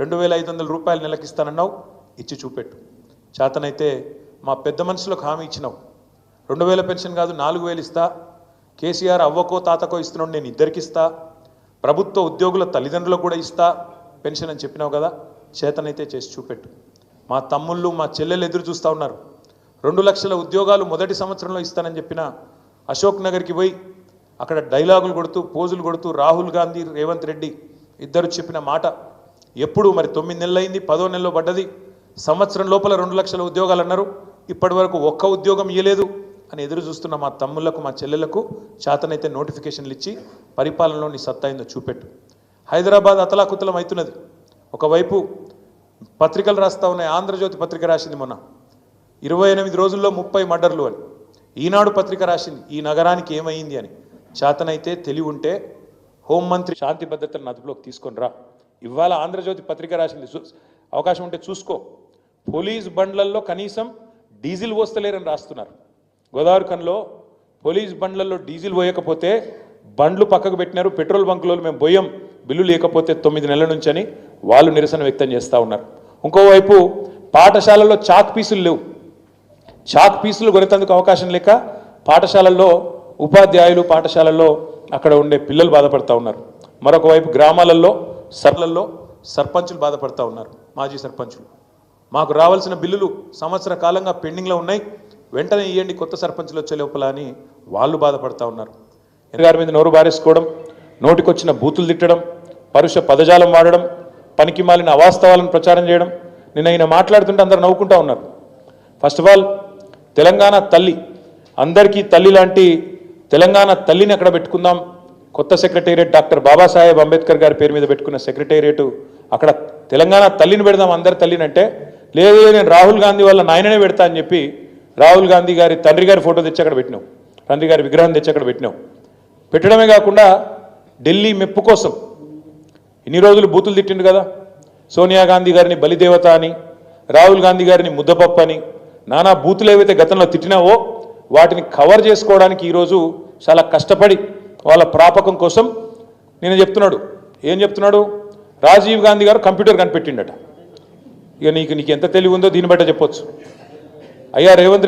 రెండు వేల ఐదు వందల రూపాయలు నెలకిస్తానన్నావు ఇచ్చి చూపెట్టు. చేతనైతే మా పెద్ద మనుషులకు హామీ ఇచ్చినావు. రెండు వేల పెన్షన్ కాదు నాలుగు వేలు ఇస్తా. కేసీఆర్ అవ్వకో తాతకో ఇస్తున్నాడు నేను ఇద్దరికి ఇస్తా. ప్రభుత్వ ఉద్యోగుల తల్లిదండ్రులకు కూడా ఇస్తా. పెన్షన్ అని చెప్పినావు కదా చేతనైతే చేసి చూపెట్టు. మా తమ్ముళ్ళు మా చెల్లెలు ఎదురు చూస్తూ ఉన్నారు. రెండు లక్షల ఉద్యోగాలు మొదటి సంవత్సరంలో ఇస్తానని చెప్పిన అశోక్ నగర్కి పోయి అక్కడ డైలాగులు కొడుతూ పోజులు కొడుతూ రాహుల్ గాంధీ రేవంత్ రెడ్డి ఇద్దరు చెప్పిన మాట ఎప్పుడు మరి తొమ్మిది నెలలు అయింది పదో నెలలో పడ్డది. సంవత్సరం లోపల రెండు లక్షల ఉద్యోగాలు అన్నారు ఇప్పటి వరకు ఒక్క ఉద్యోగం ఇయ్యలేదు అని ఎదురు చూస్తున్న మా తమ్ముళ్ళకు మా చెల్లెలకు చేతనైతే నోటిఫికేషన్లు ఇచ్చి పరిపాలనలో నీ సత్తా అయిందో చూపెట్టు. హైదరాబాద్ అతలాకుతలం అవుతున్నది ఒకవైపు పత్రికలు రాస్తా ఉన్నాయి ఆంధ్రజ్యోతి పత్రిక రాసింది మొన్న. ఇరవై ఎనిమిది రోజుల్లో ముప్పై మర్డర్లు అని. ఈనాడు పత్రిక రాసింది ఈ నగరానికి ఏమైంది అని. చేతనైతే తెలివి ఉంటే హోంమంత్రి శాంతి భద్రతలను అదుపులోకి తీసుకొని రా. ఇవాళ ఆంధ్రజ్యోతి పత్రిక రాసింది. అవకాశం ఉంటే చూసుకో. పోలీస్ బండ్లల్లో కనీసం డీజిల్ పోస్తలేరని రాస్తున్నారు. గోదావరి కన్లో పోలీస్ బండ్లలో డీజిల్ పోయకపోతే బండ్లు పక్కకు పెట్టినారు. పెట్రోల్ బంకులో మేము పోయాం. బిల్లు లేకపోతే తొమ్మిది నెలల నుంచి అని వాళ్ళు నిరసన వ్యక్తం చేస్తూ ఉన్నారు. ఇంకోవైపు పాఠశాలల్లో చాక్ పీసులు లేవు. చాక్ పీసులు కొనేందుకు అవకాశం లేక పాఠశాలల్లో ఉపాధ్యాయులు పాఠశాలల్లో అక్కడ ఉండే పిల్లలు బాధపడుతూ ఉన్నారు. మరొక వైపు గ్రామాలలో సర్లల్లో సర్పంచులు బాధపడతా ఉన్నారు మాజీ సర్పంచులు. మాకు రావాల్సిన బిల్లులు సంవత్సర కాలంగా పెండింగ్లో ఉన్నాయి వెంటనే ఇవ్వండి కొత్త సర్పంచులు వచ్చే లోపల అని వాళ్ళు బాధపడతా ఉన్నారు. గారి మీద నోరు బారేసుకోవడం నోటికొచ్చిన బూతులు తిట్టడం పరుష పదజాలం వాడడం పనికి మాలిన అవాస్తవాలను ప్రచారం చేయడం నిన్న ఈయన మాట్లాడుతుంటే అందరు నవ్వుకుంటా ఉన్నారు. ఫస్ట్ ఆఫ్ ఆల్ తెలంగాణ తల్లి అందరికీ తల్లి లాంటి తెలంగాణ తల్లిని అక్కడ పెట్టుకుందాం కొత్త సెక్రటేరియట్ డాక్టర్ బాబాసాహెబ్ అంబేద్కర్ గారి పేరు మీద పెట్టుకున్న సెక్రటేరియట్ అక్కడ తెలంగాణ తల్లిని పెడదాం అందరి తల్లిని అంటే లేదు నేను రాహుల్ గాంధీ వాళ్ళ నాయననే పెడతా అని చెప్పి రాహుల్ గాంధీ గారి తండ్రి గారి ఫోటో తెచ్చి అక్కడ పెట్టినావు తండ్రి గారి విగ్రహం తెచ్చి అక్కడ పెట్టినావు పెట్టడమే కాకుండా ఢిల్లీ మెప్పు కోసం ఇన్ని రోజులు బూతులు తిట్టిండు కదా. సోనియా గాంధీ గారిని బలిదేవత అని రాహుల్ గాంధీ గారిని ముద్దపప్పు అని నానా బూతులు ఏవైతే గతంలో తిట్టినావో వాటిని కవర్ చేసుకోవడానికి ఈరోజు చాలా కష్టపడి వాళ్ళ ప్రాపకం కోసం నేను చెప్తున్నాడు. ఏం చెప్తున్నాడు? రాజీవ్ గాంధీ గారు కంప్యూటర్ కనిపెట్టిండట. ఇక నీకు నీకు ఎంత తెలివి ఉందో దీన్ని బట్ట చెప్పొచ్చు. అయ్యా రేవంత్ రెడ్డి